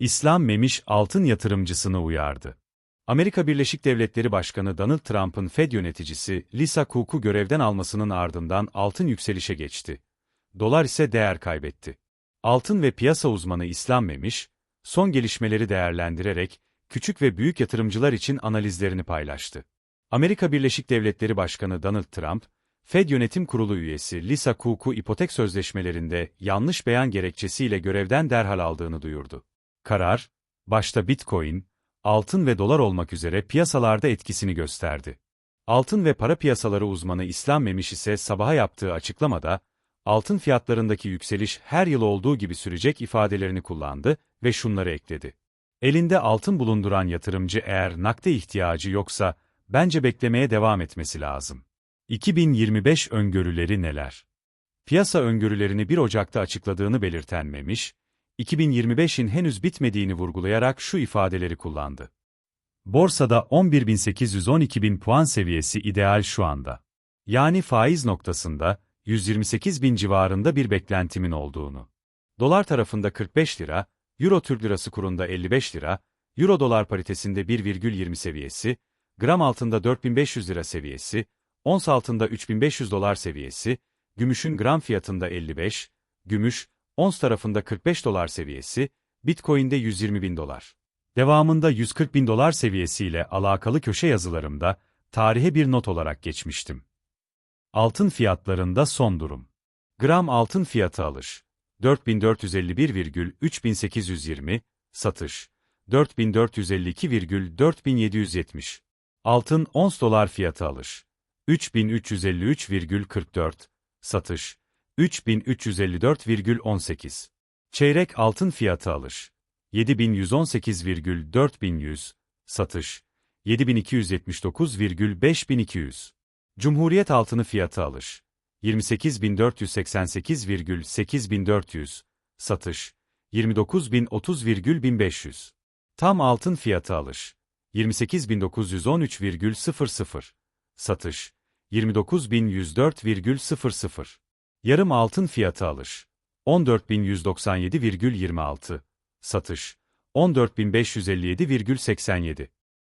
İslam Memiş altın yatırımcısını uyardı. Amerika Birleşik Devletleri Başkanı Donald Trump'ın Fed yöneticisi Lisa Cook'u görevden almasının ardından altın yükselişe geçti. Dolar ise değer kaybetti. Altın ve piyasa uzmanı İslam Memiş, son gelişmeleri değerlendirerek, küçük ve büyük yatırımcılar için analizlerini paylaştı. Amerika Birleşik Devletleri Başkanı Donald Trump, Fed Yönetim Kurulu üyesi Lisa Cook'u ipotek sözleşmelerinde yanlış beyan gerekçesiyle görevden derhal aldığını duyurdu. Karar, başta Bitcoin, altın ve dolar olmak üzere piyasalarda etkisini gösterdi. Altın ve para piyasaları uzmanı İslam Memiş ise sabaha yaptığı açıklamada, altın fiyatlarındaki yükseliş her yıl olduğu gibi sürecek ifadelerini kullandı ve şunları ekledi. Elinde altın bulunduran yatırımcı eğer nakde ihtiyacı yoksa, bence beklemeye devam etmesi lazım. 2025 öngörüleri neler? Piyasa öngörülerini 1 Ocak'ta açıkladığını belirten Memiş, 2025'in henüz bitmediğini vurgulayarak şu ifadeleri kullandı. Borsada 11.812.000 puan seviyesi ideal şu anda. Yani faiz noktasında 128.000 civarında bir beklentimin olduğunu. Dolar tarafında 45 lira, Euro Türk Lirası kurunda 55 lira, Euro dolar paritesinde 1,20 seviyesi, gram altında 4500 lira seviyesi, ons altında 3500 dolar seviyesi, gümüşün gram fiyatında 55, gümüş, ons tarafında 45 dolar seviyesi, Bitcoin'de 120 bin dolar. Devamında 140 bin dolar seviyesiyle alakalı köşe yazılarımda, tarihe bir not olarak geçmiştim. Altın fiyatlarında son durum. Gram altın fiyatı alış. 4451,3820, satış. 4452,4770. Altın ons dolar fiyatı alış. 3353,44, satış. 3354,18. Çeyrek altın fiyatı alış. 7118,4100, satış. 7279,5200. Cumhuriyet altını fiyatı alış. 28488,8400, satış. 29030,1500. Tam altın fiyatı alış. 28913,00, satış. 29104,00. Yarım altın fiyatı alış. 14197,26, satış. 14557,87.